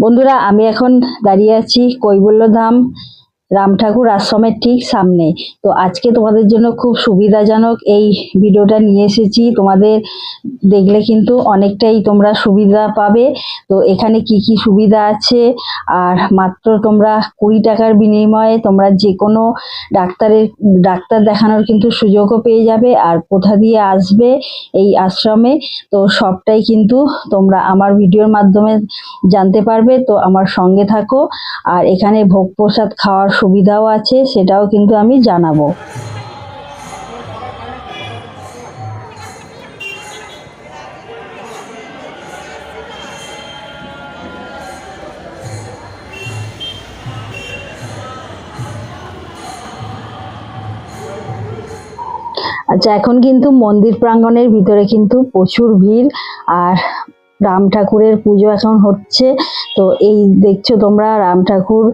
বন্ধুরা আমি এখন দাঁড়িয়ে আছি কৈবল্যধাম রাম ঠাকুর আশ্রমের ঠিক সামনে। তো আজকে তোমাদের জন্য খুব সুবিধাজনক এই ভিডিওটা নিয়ে এসেছি। তোমাদের দেখলে কিন্তু অনেকটাই তোমরা সুবিধা পাবে। তো এখানে কি কি সুবিধা আছে? আর মাত্র তোমরা কুড়ি টাকার বিনিময়ে তোমরা যে কোনো ডাক্তারের, ডাক্তার দেখানোর কিন্তু সুযোগও পেয়ে যাবে আর কোথা দিয়ে আসবে এই আশ্রমে। তো সবটাই কিন্তু তোমরা আমার ভিডিওর মাধ্যমে জানতে পারবে। তো আমার সঙ্গে থাকো। আর এখানে ভোগ প্রসাদ খাওয়ার সুবিধাও আছে, সেটাও কিন্তু আমি জানাব। আচ্ছা এখন কিন্তু মন্দির প্রাঙ্গণের ভিতরে কিন্তু প্রচুর ভিড়, আর রাম ঠাকুরের পুজো এখন হচ্ছে। তো এই দেখছ তোমরা, রাম ঠাকুর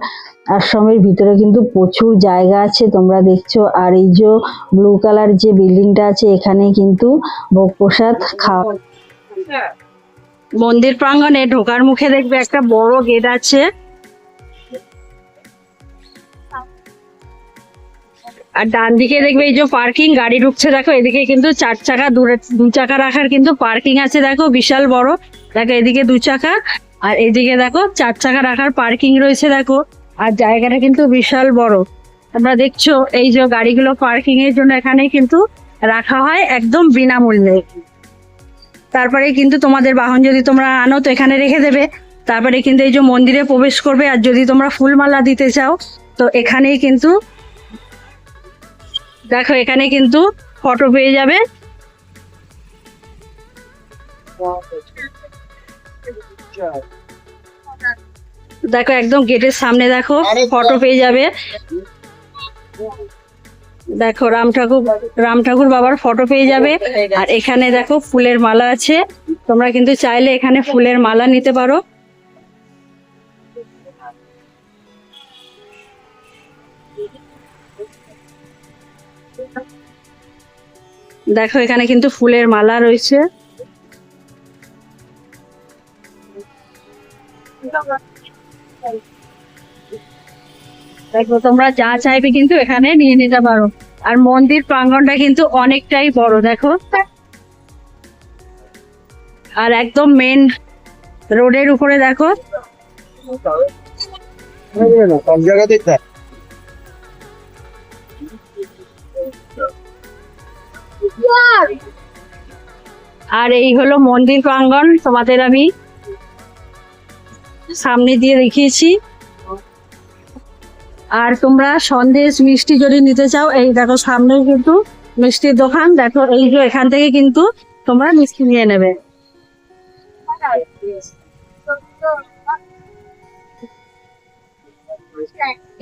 আশ্রমের ভিতরে কিন্তু প্রচুর জায়গা আছে, তোমরা দেখছ। আর এই যে ব্লু কালার যে বিল্ডিংটা আছে, এখানে কিন্তু ভোগ প্রসাদ খাওয়া মন্দির প্রাঙ্গণে ঢোকার মুখে দেখবে একটা বড় গেট আছে। আর ডান দিকে দেখবে এই যে পার্কিং গাড়ি ঢুকছে, দেখো, এদিকে কিন্তু চার চাকা, দু চাকা রাখার কিন্তু পার্কিং আছে, দেখো, বিশাল বড়। দেখো, এদিকে দু চাকা, আর এদিকে দেখো, চার চাকা রাখার পার্কিং রয়েছে, দেখো। আর জায়গাটা কিন্তু বিশাল বড়। তোমরা দেখছ, এই যে গাড়িগুলো পার্কিং এর জন্য এখানে কিন্তু রাখা হয় একদম বিনামূল্যে। তারপরে কিন্তু তোমাদের বাহন যদি তোমরা আনো তো এখানে রেখে দেবে। তারপরে কিন্তু এই যে মন্দিরে প্রবেশ করবে আর যদি তোমরা ফুলমালা দিতে চাও, তো এখানেই কিন্তু দেখো, এখানে কিন্তু ফটো পেয়ে যাবে। দেখো একদম গেটের সামনে দেখো ফটো পেয়ে যাবে। দেখো রাম ঠাকুর রাম ঠাকুর বাবার ফটো পেয়ে যাবে। আর এখানে দেখো ফুলের মালা আছে। তোমরা কিন্তু চাইলে এখানে ফুলের মালা নিতে পারো। দেখো এখানে কিন্তু ফুলের মালা রয়েছে। দেখো তোমরা যা চাইবে কিন্তু এখানে নিয়ে নিতে পারো। আর মন্দির প্রাঙ্গনটা কিন্তু অনেকটাই বড় দেখো। আর একদম মেন রোডের উপরে দেখো। আর এই হলো মন্দির প্রাঙ্গন। তোমাদের আমি সামনে দিয়ে দেখিয়েছি। আর তোমরা সন্দেশ মিষ্টি যদি নিতে চাও, এই দেখো সামনে কিন্তু মিষ্টির দোকান। দেখো এই যে এখান থেকে কিন্তু তোমরা মিষ্টি নিয়ে নেবে।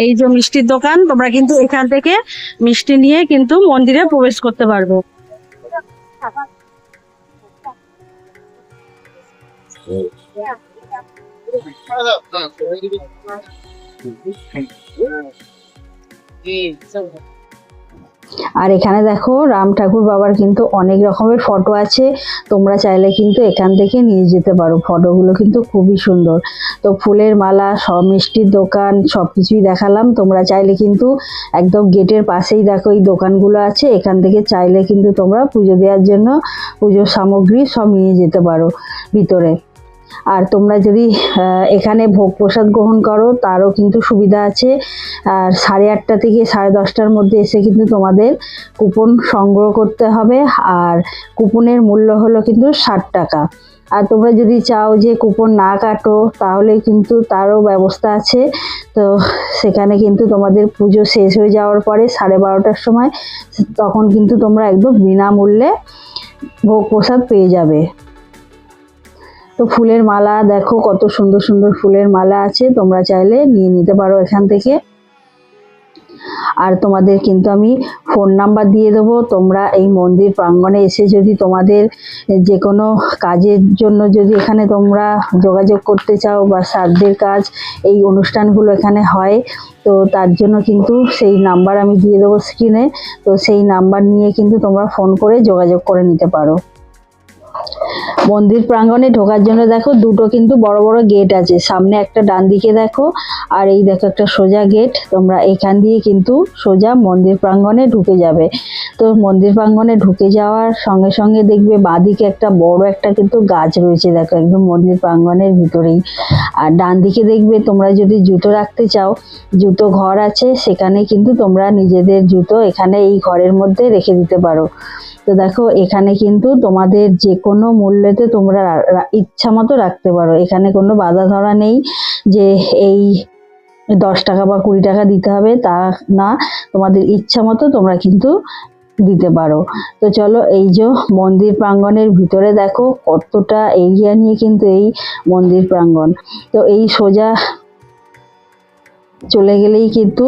এই যে মিষ্টির দোকান, তোমরা কিন্তু এখান থেকে মিষ্টি নিয়ে কিন্তু মন্দিরে প্রবেশ করতে পারবে। আর এখানে দেখো রাম ঠাকুর বাবার কিন্তু অনেক রকমের ফটো আছে। তোমরা চাইলে কিন্তু এখান থেকে নিয়ে যেতে পারো। ফটোগুলো কিন্তু খুবই সুন্দর। তো ফুলের মালা, সব মিষ্টির দোকান সব কিছুই দেখালাম। তোমরা চাইলে কিন্তু একদম গেটের পাশেই দেখো এই দোকানগুলো আছে। এখান থেকে চাইলে কিন্তু তোমরা পুজো দেওয়ার জন্য পুজোর সামগ্রী সব নিয়ে যেতে পারো ভিতরে। আর তোমরা যদি এখানে ভোগ প্রসাদ গ্রহণ করো, তারও কিন্তু সুবিধা আছে। আর সাড়ে আটটা থেকে সাড়ে দশটার মধ্যে এসে কিন্তু তোমাদের কুপন সংগ্রহ করতে হবে। আর কুপনের মূল্য হলো কিন্তু ষাট টাকা। আর তোমরা যদি চাও যে কুপন না কাটো, তাহলে কিন্তু তারও ব্যবস্থা আছে। তো সেখানে কিন্তু তোমাদের পুজো শেষ হয়ে যাওয়ার পরে সাড়ে বারোটার সময়, তখন কিন্তু তোমরা একদম বিনামূল্যে ভোগ প্রসাদ পেয়ে যাবে। তো ফুলের মালা, দেখো কত সুন্দর সুন্দর ফুলের মালা আছে, তোমরা চাইলে নিয়ে নিতে পারো এখান থেকে। আর তোমাদের কিন্তু আমি ফোন নাম্বার দিয়ে দেবো, তোমরা এই মন্দির প্রাঙ্গণে এসে যদি তোমাদের যে কোনো কাজের জন্য যদি এখানে তোমরা যোগাযোগ করতে চাও বা শ্রাদ্ধের কাজ, এই অনুষ্ঠানগুলো এখানে হয়, তো তার জন্য কিন্তু সেই নাম্বার আমি দিয়ে দেবো স্ক্রিনে তো সেই নাম্বার নিয়ে কিন্তু তোমরা ফোন করে যোগাযোগ করে নিতে পারো। মন্দির প্রাঙ্গণে ঢোকার জন্য দেখো দুটো কিন্তু বড় বড় গেট আছে। সামনে একটা ডান দিকে দেখো, আর এই দেখো একটা সোজা গেট। তোমরা এখান দিয়ে কিন্তু সোজা মন্দির প্রাঙ্গণে ঢুকে যাবে। তো মন্দির প্রাঙ্গণে ঢুকে যাওয়ার সঙ্গে সঙ্গে দেখবে বাঁদিকে একটা বড় একটা কিন্তু গাছ রয়েছে দেখো একদম মন্দির প্রাঙ্গণের ভিতরেই। আর ডান দিকে দেখবে তোমরা যদি জুতো রাখতে চাও, জুতো ঘর আছে, সেখানে কিন্তু তোমরা নিজেদের জুতো এখানে এই ঘরের মধ্যে রেখে দিতে পারো। তো দেখো, এখানে কিন্তু তোমাদের যে কোনো মূল্যতে তোমরা ইচ্ছা মতো রাখতে পারো। এখানে কোনো বাধা ধরা নেই যে এই দশ টাকা বা কুড়ি টাকা দিতে হবে, তা না। তোমাদের ইচ্ছা মতো তোমরা কিন্তু দিতে পারো। তো চলো, এই যে মন্দির প্রাঙ্গণের ভিতরে দেখো, কতটা এরিয়া নিয়ে কিন্তু এই মন্দির প্রাঙ্গণ। তো এই সোজা চলে গেলেই কিন্তু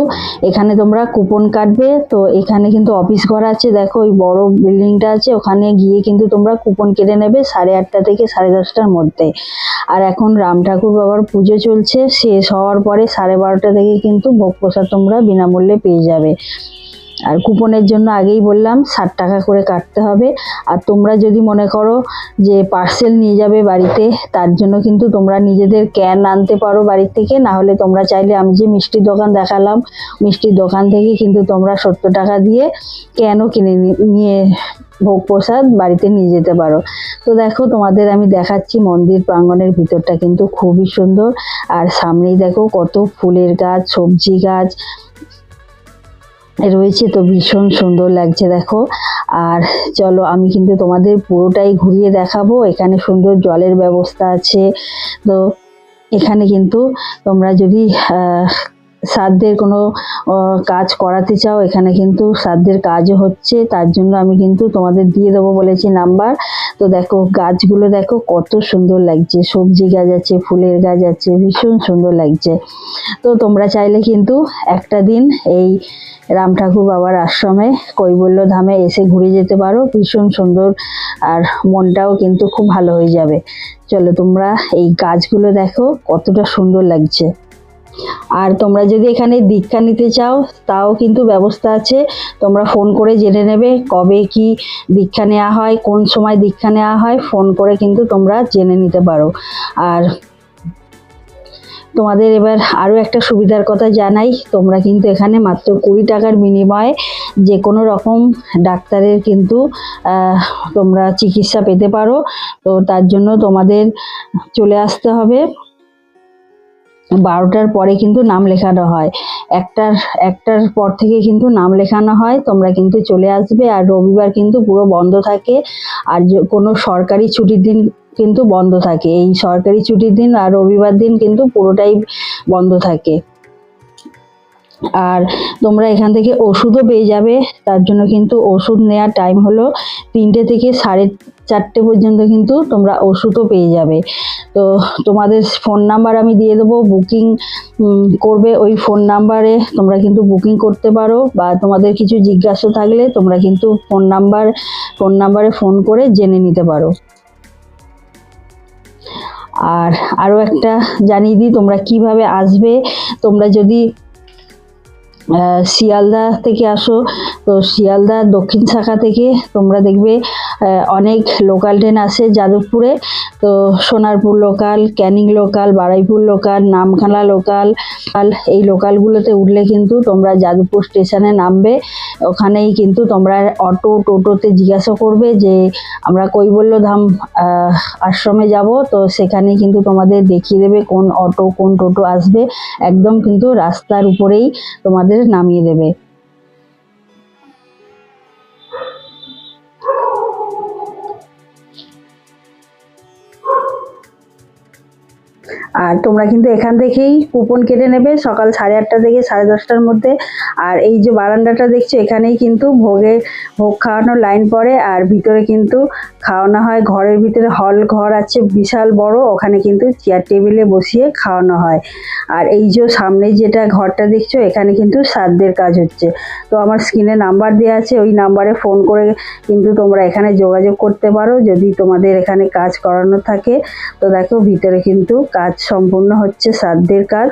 এখানে তোমরা কুপন কাটবে। তো এখানে কিন্তু অফিস ঘর আছে, দেখো ওই বড় বিল্ডিংটা আছে, ওখানে গিয়ে কিন্তু তোমরা কুপন কেটে নেবে সাড়ে আটটা থেকে সাড়ে দশটার মধ্যে। আর এখন রাম ঠাকুর বাবার পুজো চলছে, শেষ হওয়ার পরে সাড়ে বারোটা থেকে কিন্তু ভোগ প্রসাদ তোমরা বিনামূল্যে পেয়ে যাবে। আর কুপনের জন্য আগেই বললাম, ষাট টাকা করে কাটতে হবে। আর তোমরা যদি মনে করো যে পার্সেল নিয়ে যাবে বাড়িতে, তার জন্য কিন্তু তোমরা নিজেদের ক্যান আনতে পারো বাড়ি থেকে। না হলে তোমরা চাইলে আমি যে মিষ্টির দোকান দেখালাম, মিষ্টির দোকান থেকে কিন্তু তোমরা সত্তর টাকা দিয়ে ক্যানও কিনে নিয়ে ভোগ প্রসাদ বাড়িতে নিয়ে যেতে পারো। তো দেখো, তোমাদের আমি দেখাচ্ছি মন্দির প্রাঙ্গণের ভিতরটা কিন্তু খুবই সুন্দর। আর সামনেই দেখো কত ফুলের গাছ, সবজি গাছ রয়েছে তো ভীষণ সুন্দর লাগছে, দেখো। আর চলো আমি কিন্তু তোমাদের পুরোটাই ঘুরিয়ে দেখাবো। এখানে সুন্দর জলের ব্যবস্থা আছে। তো এখানে কিন্তু তোমরা যদি শ্রাদ্ধের কোনো কাজ করাতে চাও, এখানে কিন্তু শ্রাদ্ধের কাজও হচ্ছে, তার জন্য আমি কিন্তু তোমাদের দিয়ে দেবো বলেছি নাম্বার। তো দেখো, গাছগুলো দেখো, কত সুন্দর লাগছে, সবজি গাছ আছে, ফুলের গাছ আছে, ভীষণ সুন্দর লাগছে। তো তোমরা চাইলে কিন্তু একটা দিন এই রাম ঠাকুর বাবার আশ্রমে, কৈবল্য ধামে এসে ঘুরে যেতে পারো, ভীষণ সুন্দর, আর মনটাও কিন্তু খুব ভালো হয়ে যাবে। চলো তোমরা এই গাছগুলো দেখো, কতটা সুন্দর লাগছে। আর তোমরা যদি এখানে দীক্ষা নিতে চাও, তাও কিন্তু ব্যবস্থা আছে। তোমরা ফোন করে জেনে নেবে কবে কি দীক্ষা নেওয়া হয়, কোন সময় দীক্ষা নেওয়া হয়, ফোন করে কিন্তু তোমরা জেনে নিতে পারো। আর তোমাদের এবার আরও একটা সুবিধার কথা জানাই, তোমরা কিন্তু এখানে মাত্র কুড়ি টাকার বিনিময়ে যে কোনো রকম ডাক্তারের কিন্তু তোমরা চিকিৎসা পেতে পারো। তো তার জন্য তোমাদের চলে আসতে হবে। বারোটার পরে কিন্তু নাম লেখানো হয়। একটার একটার পর থেকে কিন্তু নাম লেখানো হয়, তোমরা কিন্তু চলে আসবে আর রবিবার কিন্তু পুরো বন্ধ থাকে আর কোনো সরকারি ছুটির দিন কিন্তু বন্ধ থাকে। এই সরকারি ছুটির দিন আর রবিবার দিন কিন্তু পুরোটাই বন্ধ থাকে। আর তোমরা এখান থেকে ওষুধও পেয়ে যাবে। তার জন্য কিন্তু ওষুধ নেওয়ার টাইম হলো তিনটে থেকে সাড়ে চারটে পর্যন্ত কিন্তু তোমরা ওষুধও পেয়ে যাবে। তো তোমাদের ফোন নাম্বার আমি দিয়ে দেবো। বুকিং করবে ওই ফোন নাম্বারে তোমরা কিন্তু বুকিং করতে পারো বা তোমাদের কিছু জিজ্ঞাসা থাকলে তোমরা কিন্তু ফোন নাম্বার ফোন নাম্বারে ফোন করে জেনে নিতে পারো। আর আরও একটা জানিয়ে দিই, তোমরা কীভাবে আসবে? তোমরা যদি শিয়ালদা থেকে আসো। তো শিয়ালদা দক্ষিণ শাখা থেকে তোমরা দেখবে অনেক লোকাল ট্রেন আসে যাদবপুরে। তো Sonarpur local Canning local Baruipur local Namkhana local এই লোকালগুলোতে উঠলে কিন্তু তোমরা যাদবপুর স্টেশনে নামবে। ওখানেই কিন্তু তোমরা অটো টোটোতে জিজ্ঞাসা করবে যে, আমরা কৈবল্য ধাম আশ্রমে যাব। তো সেখানে কিন্তু তোমাদের দেখিয়ে দেবে কোন অটো, কোন টোটো আসবে। একদম কিন্তু রাস্তার উপরেই তোমাদের নামিয়ে দেবে আর তোমরা কিন্তু এখান থেকেই কুপন কেটে নেবে সকাল সাড়ে আটটা থেকে সাড়ে দশটার মধ্যে। আর এই যে বারান্দাটা দেখছ, এখানেই কিন্তু ভোগে, ভোগ খাওয়ানোর লাইন পড়ে আর ভিতরে কিন্তু খাওয়ানো হয়। ঘরের ভিতরে হল ঘর আছে বিশাল বড়, ওখানে কিন্তু চেয়ার টেবিলে বসিয়ে খাওয়ানো হয়। আর এই যে সামনে যেটা ঘরটা দেখছ, এখানে কিন্তু শ্রাদ্ধের কাজ হচ্ছে। তো আমার স্ক্রিনে নাম্বার দেওয়া আছে, ওই নাম্বারে ফোন করে কিন্তু তোমরা এখানে যোগাযোগ করতে পারো। যদি তোমাদের এখানে কাজ করানো থাকে, তো দেখো ভিতরে কিন্তু কাজ সম্পূর্ণ হচ্ছে শ্রাদ্ধের কাজ।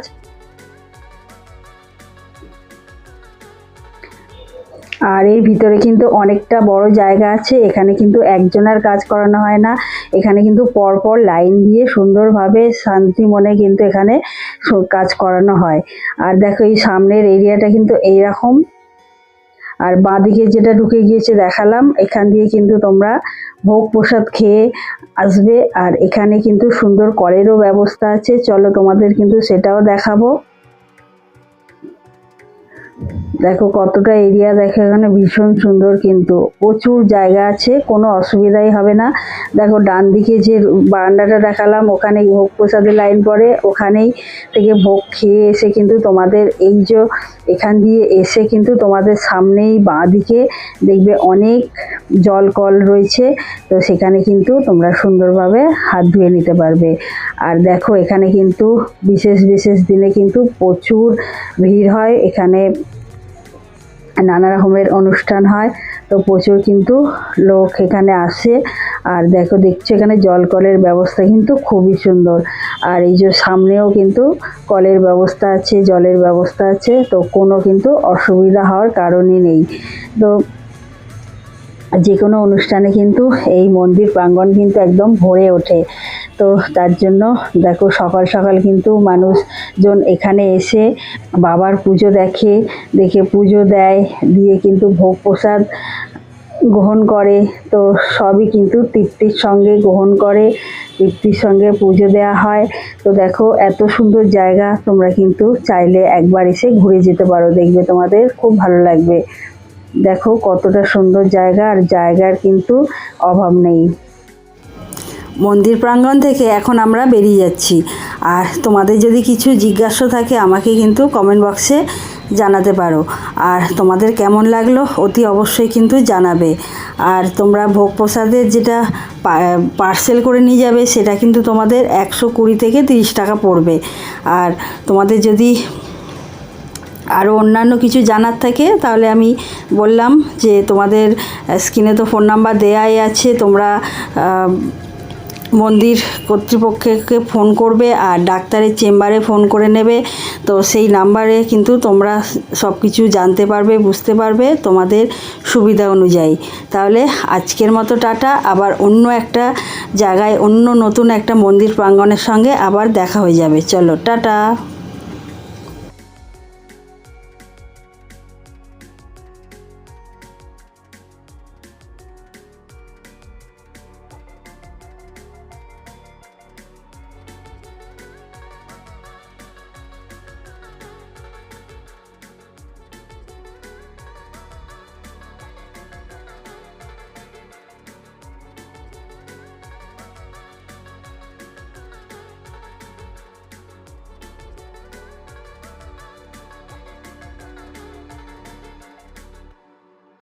আর এর ভিতরে কিন্তু অনেকটা বড় জায়গা আছে, এখানে কিন্তু একজনের কাজ করানো হয় না। এখানে কিন্তু পরপর লাইন দিয়ে সুন্দরভাবে শান্তি মনে কিন্তু এখানে কাজ করানো হয়। আর দেখো এই সামনের এরিয়াটা কিন্তু এইরকম। আর বাঁদিকে যেটা ঢুকে গিয়েছে দেখালাম, এখান দিয়ে কিন্তু তোমরা ভোগ প্রসাদ খেয়ে আসবে। আর এখানে কিন্তু সুন্দর কলেরও ব্যবস্থা আছে। চলো তোমাদের কিন্তু সেটাও দেখাবো। দেখো কতটা এরিয়া দেখো, এখানে ভীষণ সুন্দর কিন্তু প্রচুর জায়গা আছে, কোনো অসুবিধাই হবে না। দেখো ডান দিকে যে বারান্দাটা দেখালাম ওখানে ভোগ প্রসাদের লাইন পড়ে, ওখানেই থেকে ভোগ খেয়ে এসে কিন্তু তোমাদের এই যে এখান দিয়ে এসে কিন্তু তোমাদের সামনেই বাঁ দিকে দেখবে অনেক জল কল রয়েছে, তো সেখানে কিন্তু তোমরা সুন্দরভাবে হাত ধুয়ে নিতে পারবে। আর দেখো এখানে কিন্তু বিশেষ বিশেষ দিনে কিন্তু প্রচুর ভিড় হয়, এখানে নানা রকমের অনুষ্ঠান হয়। তো প্রচুর কিন্তু লোক এখানে আসে। আর দেখো, দেখছ এখানে জল কলের ব্যবস্থা কিন্তু খুবই সুন্দর। আর এই যে সামনেও কিন্তু কলের ব্যবস্থা আছে, জলের ব্যবস্থা আছে। তো কোনো কিন্তু অসুবিধা হওয়ার কারণই নেই। তো যে কোনো অনুষ্ঠানে কিন্তু এই মন্দির প্রাঙ্গণ কিন্তু একদম ভরে ওঠে। তো তার জন্য দেখো সকাল সকাল কিন্তু মানুষজন এখানে এসে বাবার পুজো দেখে দেখে পুজো দেয়, দিয়ে কিন্তু ভোগ প্রসাদ গ্রহণ করে। তো সবই কিন্তু তৃপ্তির সঙ্গে গ্রহণ করে, তৃপ্তির সঙ্গে পুজো দেওয়া হয়। তো দেখো এত সুন্দর জায়গা, তোমরা কিন্তু চাইলে একবার এসে ঘুরে যেতে পারো, দেখবে তোমাদের খুব ভালো লাগবে। দেখো কতটা সুন্দর জায়গা, আর জায়গার কিন্তু অভাব নেই। মন্দির প্রাঙ্গণ থেকে এখন আমরা বেরিয়ে যাচ্ছি। আর তোমাদের যদি কিছু জিজ্ঞাসা থাকে, আমাকে কিন্তু কমেন্ট বক্সে জানাতে পারো। আর তোমাদের কেমন লাগল, অতি অবশ্যই কিন্তু জানাবে। আর তোমরা ভোগ প্রসাদের যেটা পার্সেল করে নিয়ে যাবে, সেটা কিন্তু তোমাদের একশো কুড়ি থেকে তিরিশ টাকা পড়বে। আর তোমাদের যদি আরও অন্যান্য কিছু জানার থাকে, তাহলে আমি বললাম যে তোমাদের স্ক্রিনে তো ফোন নাম্বার দেয়াই আছে, তোমরা মন্দির কর্তৃপক্ষকে ফোন করবে আর ডাক্তারের চেম্বারে ফোন করে নেবে। তো সেই নাম্বারে কিন্তু তোমরা সব কিছু জানতে পারবে, বুঝতে পারবে তোমাদের সুবিধা অনুযায়ী। তাহলে আজকের মতো টাটা। আবার অন্য একটা জায়গায় অন্য নতুন একটা মন্দির প্রাঙ্গণের সঙ্গে আবার দেখা হয়ে যাবে। চলো, টাটা।